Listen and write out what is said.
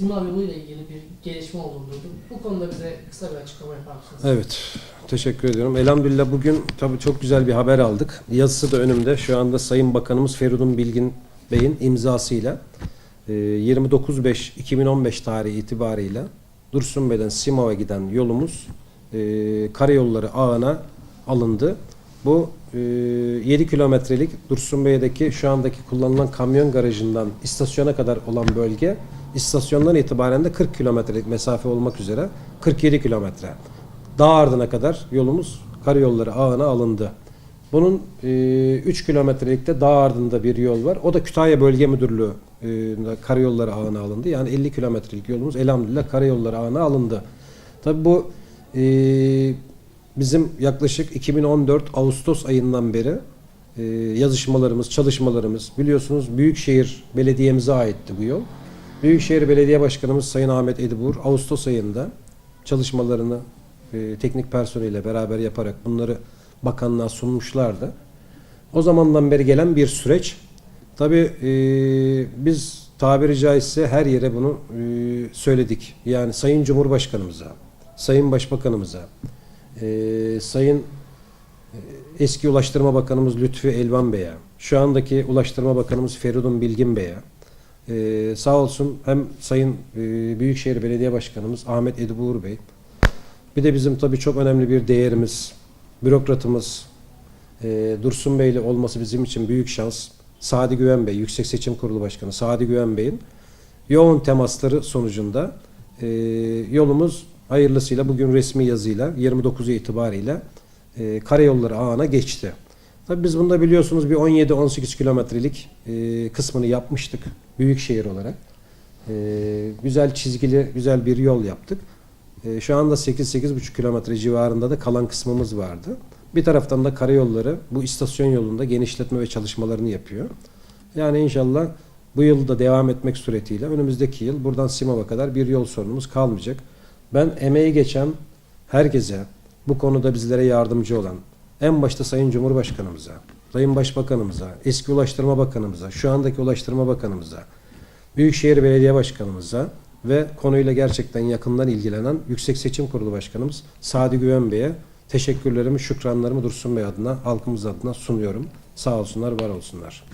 Sima yolu ile ilgili bir gelişme olduğunu duydum. Bu konuda bize kısa bir açıklama yapar mısınız? Evet, teşekkür ediyorum. Elhamdülillah bugün tabii çok güzel bir haber aldık. Yazısı da önümde. Şu anda Sayın Bakanımız Feridun Bilgin Bey'in imzasıyla e, 29.5.2015 tarihi itibarıyla Dursun Bey'den Simav'a giden yolumuz e, karayolları ağına alındı. Bu e, 7 kilometrelik Dursun Bey'deki şu andaki kullanılan kamyon garajından istasyona kadar olan bölge istasyondan itibaren de 40 kilometrelik mesafe olmak üzere 47 kilometre. Dağ ardına kadar yolumuz karayolları ağına alındı. Bunun e, 3 kilometrelikte dağ ardında bir yol var. O da Kütahya Bölge Müdürlüğü e, karayolları ağına alındı. Yani 50 kilometrelik yolumuz elhamdülillah karayolları ağına alındı. Tabi bu e, bizim yaklaşık 2014 Ağustos ayından beri e, yazışmalarımız, çalışmalarımız biliyorsunuz Büyükşehir Belediye'mize aitti bu yol. Büyükşehir Belediye Başkanımız Sayın Ahmet Edibur Ağustos ayında çalışmalarını e, teknik personeliyle beraber yaparak bunları bakanlığa sunmuşlardı. O zamandan beri gelen bir süreç. Tabii e, biz tabiri caizse her yere bunu e, söyledik. Yani Sayın Cumhurbaşkanımıza, Sayın Başbakanımıza, e, Sayın e, eski Ulaştırma Bakanımız Lütfü Elvan Bey'e, şu andaki Ulaştırma Bakanımız Feridun Bilgin Bey'e, ee, sağ olsun hem Sayın e, Büyükşehir Belediye Başkanımız Ahmet Edibur Bey, bir de bizim tabii çok önemli bir değerimiz, bürokratımız e, Dursun Bey'le olması bizim için büyük şans. Sadi Güven Bey, Yüksek Seçim Kurulu Başkanı Sadi Güven Bey'in yoğun temasları sonucunda e, yolumuz hayırlısıyla bugün resmi yazıyla 29'u itibariyle e, karayolları ağına geçti. Tabii biz bunda biliyorsunuz bir 17-18 kilometrelik e, kısmını yapmıştık büyükşehir olarak. E, güzel çizgili güzel bir yol yaptık. E, şu anda 8-8,5 kilometre civarında da kalan kısmımız vardı. Bir taraftan da karayolları bu istasyon yolunda genişletme ve çalışmalarını yapıyor. Yani inşallah bu yıl da devam etmek suretiyle önümüzdeki yıl buradan Simav'a kadar bir yol sorunumuz kalmayacak. Ben emeği geçen herkese bu konuda bizlere yardımcı olan en başta Sayın Cumhurbaşkanımıza, Sayın Başbakanımıza, eski Ulaştırma Bakanımıza, şu andaki Ulaştırma Bakanımıza, Büyükşehir Belediye Başkanımıza ve konuyla gerçekten yakından ilgilenen Yüksek Seçim Kurulu Başkanımız Sadi Güven Bey'e teşekkürlerimi, şükranlarımı Dursun Bey adına, halkımız adına sunuyorum. Sağ olsunlar, var olsunlar.